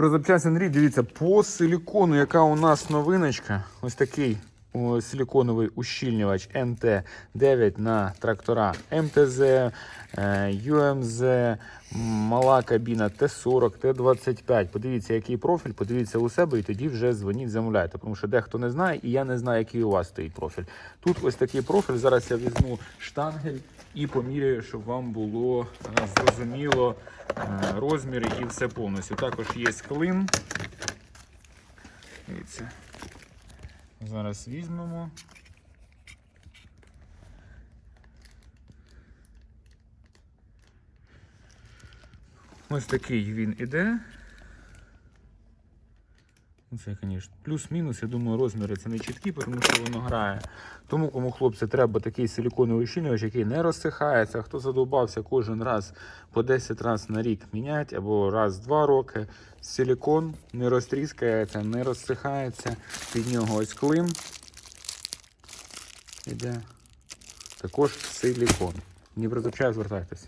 Про запчасті Андрій, дивіться, по силікону, яка у нас новиночка, ось такий силіконовий ущільнювач НТ9 на трактора МТЗ, е, ЮМЗ, мала кабіна Т40, Т25. Подивіться, який профіль, подивіться у себе і тоді вже дзвоніть, замовляйте. Тому що дехто не знає, і я не знаю, який у вас стоїть профіль. Тут ось такий профіль. Зараз я візьму штангель і поміряю, щоб вам було е, зрозуміло е, розміри і все повністю. Також є клин. Дивіться. Зараз візьмемо. Ось такий він іде. Ну, Це, звісно, плюс-мінус. Я думаю, розміри це не чіткі, тому що воно грає. Тому, кому хлопці треба такий силіконовий ущільнювач, який не розсихається. Хто задовбався кожен раз по 10 разів на рік міняти, або раз в 2 роки. Силікон не розтріскається, не розсихається. Під нього ось клин. Іде. Також силікон. Не призначаю, звертайтеся.